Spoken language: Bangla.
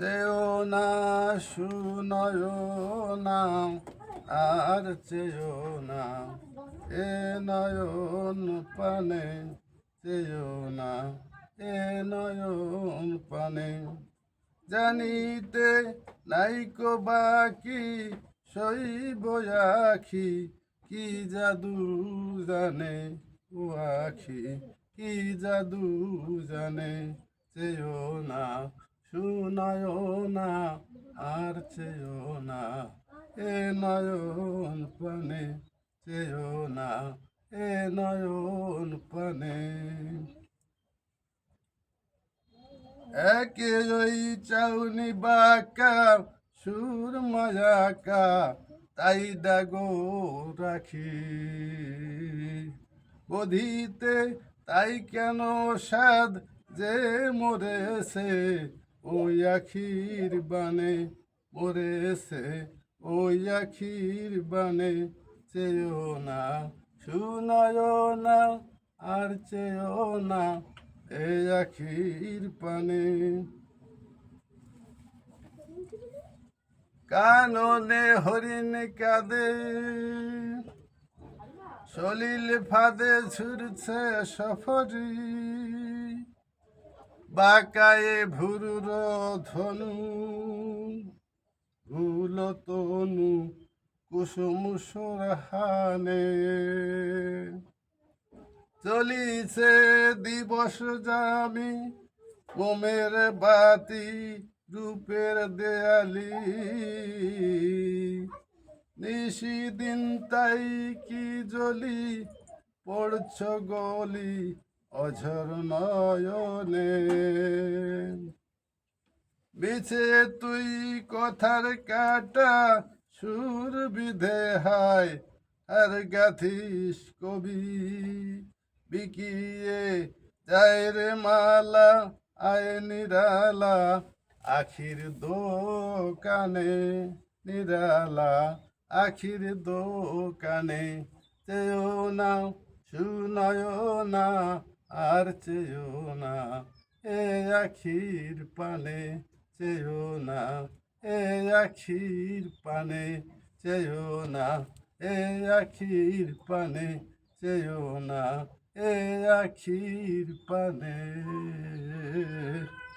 যেও না শুনয় না, আর চেয়েও না। এ নয়ন পানে চেয়েও না, এ নয়ন পানে। জানিতে নাইকো বাকি, সইব আখি, কি জাদু জানে ও আখি, কি জাদু জানে চেয়েও না। শুনায়ও না আর চেয়েও না এ নয়ন পানে চেয়েও না এ নয়ন পানে একে ওই চাউনি বাঁকা, সুর মজাকা তাই ডাগো রাখি। বধিতে তাই কেন সাদ যে মরেছে? ওই আখির বানে মরেছে, ওই আখির বানে চেয়েও না শুনয় না, আর চেয়েও না এই আখির পানে কাননে হরিণ কাঁদে, সলিল ফাঁদে ছুটছে সফরি। বাকায়ে ভুরুর ধনু ভুল তনু, কুসুম হানে চলিছে দিবস জামি, মোমের বাতি রূপের দেয়ালি। নিশিদিন তাই কি জলি পড়ছ গলি অঝর নয়নে। বিছে তুই কথার কাটা সুর বিধে হায়, আর গাথিস কবি। বিকিয়ে যায় রে মালা, আয় নিরালা, আখির দোকানে নিরালা, আখির দোকানে চেয়েও না শুনয় না, আর চেয়েও না, এ আখির পানে। চেয়েও না, এ আখির পানে চেয়েও না, এ আখির পানে চেয়েও না, এ আখির পানে।